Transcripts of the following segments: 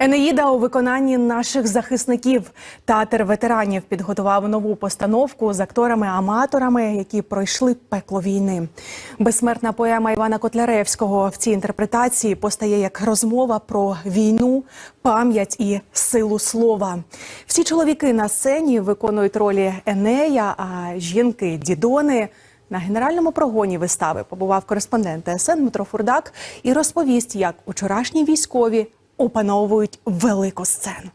Енеїда у виконанні наших захисників. Театр ветеранів підготував нову постановку з акторами-аматорами, які пройшли пекло війни. Безсмертна поема Івана Котляревського в цій інтерпретації постає як розмова про війну, пам'ять і силу слова. Всі чоловіки на сцені виконують ролі Енея, а жінки Дідони. На генеральному прогоні вистави побував кореспондент ТСН Дмитро Фурдак і розповість, як учорашні військові опановують велику сцену.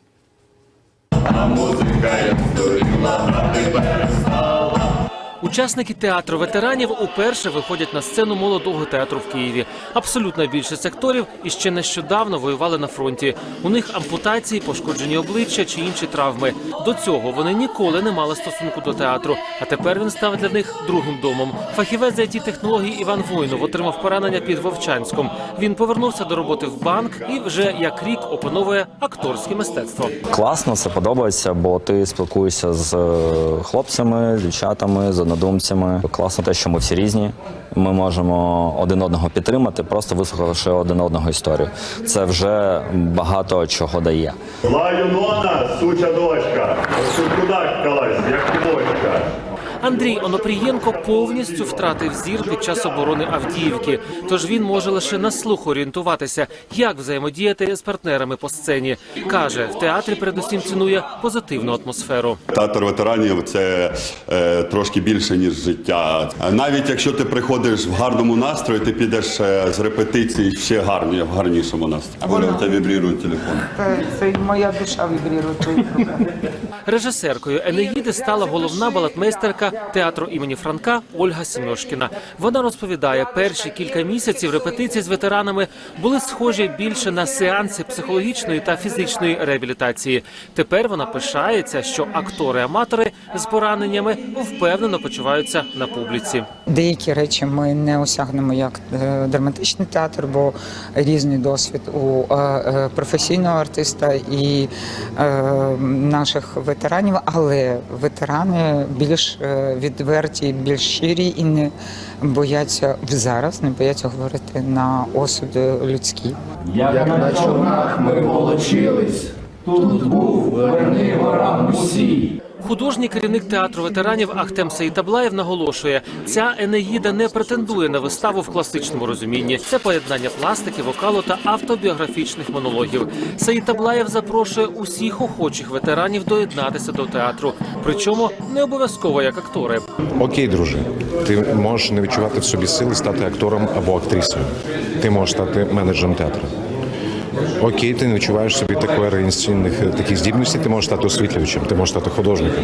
Учасники театру ветеранів уперше виходять на сцену молодого театру в Києві. Абсолютна більшість акторів іще нещодавно воювали на фронті. У них ампутації, пошкоджені обличчя чи інші травми. До цього вони ніколи не мали стосунку до театру. А тепер він став для них другим домом. Фахівець з it технологій Іван Войнов отримав поранення під Вовчанськом. Він повернувся до роботи в банк і вже як рік опановує акторське мистецтво. Класно, це подобається, бо ти спілкуєшся з е, хлопцями, з дівчатами, з однодумцями. Класно те, що ми всі різні. Ми можемо один одного підтримати, просто вислухавши один одного історію. Це вже багато чого дає. Зла Юнона, суча дочка. Тут калась, як кібочка. Андрій Онопрієнко повністю втратив зір під час оборони Авдіївки. Тож він може лише на слух орієнтуватися, як взаємодіяти з партнерами по сцені. каже, в театрі передусім цінує позитивну атмосферу. Театр ветеранів це е, трошки більше ніж життя. Навіть якщо ти приходиш в гарному настрої, ти підеш е, з репетиції ще гарні, в гарнішому настрої. Оля, у тебе вібрірує телефон. Це, це моя душа вібрірує. Режисеркою Енеїди стала головна балетмейстерка театру імені Франка Ольга Сімьошкіна. Вона розповідає, перші кілька місяців репетицій з ветеранами були схожі більше на сеанси психологічної та фізичної реабілітації. Тепер вона пишається, що актори-аматори з пораненнями впевнено почуваються на публіці. Деякі речі ми не осягнемо як е, драматичний театр, бо різний досвід у е, е, професійного артиста і наших ветеранів, але ветерани більш відверті, більш щирі і не бояться зараз, не бояться говорити на осуди людські. Як на човнах ми волочились, тут був верни ворам усі. Художній керівник театру ветеранів Ахтем Сеїтаблаєв наголошує, ця Енеїда не претендує на виставу в класичному розумінні. Це поєднання пластики, вокалу та автобіографічних монологів. Сеїтаблаєв запрошує усіх охочих ветеранів доєднатися до театру, причому не обов'язково як актори. Окей, друже, ти можеш не відчувати в собі сили стати актором або актрисою. Ти можеш стати менеджером театру. Окей, ти не відчуваєш собі такої реінсційних таких здібностей, ти можеш стати освітлювачем, ти можеш стати художником.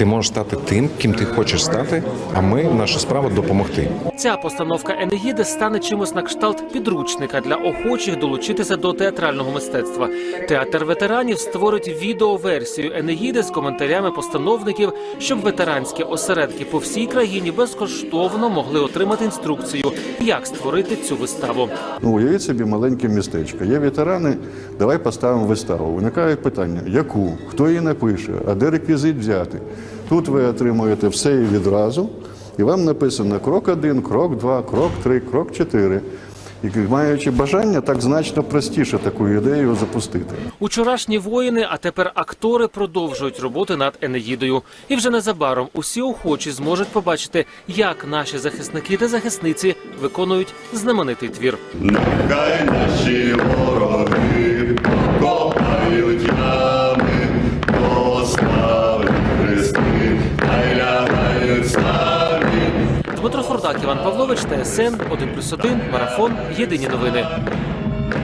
Ти можеш стати тим, ким ти хочеш стати, а ми, наша справа допомогти. Ця постановка Енеїди стане чимось на кшталт підручника для охочих долучитися до театрального мистецтва. Театр ветеранів створить відеоверсію Енеїди з коментарями постановників, щоб ветеранські осередки по всій країні безкоштовно могли отримати інструкцію, як створити цю виставу. Ну, уявіть собі маленьке містечко. Є ветерани, давай поставимо виставу. Виникає питання, яку, хто її напише, а де реквізит взяти. Тут ви отримуєте все і відразу, і вам написано крок один, крок два, крок три, крок чотири. І маючи бажання, так значно простіше таку ідею запустити. Учорашні воїни, а тепер актори продовжують роботи над Енеїдою. І вже незабаром усі охочі зможуть побачити, як наші захисники та захисниці виконують знаменитий твір. Нехай Фурдак, Іван Павлович, плюс 1+,1, Марафон. Єдині новини.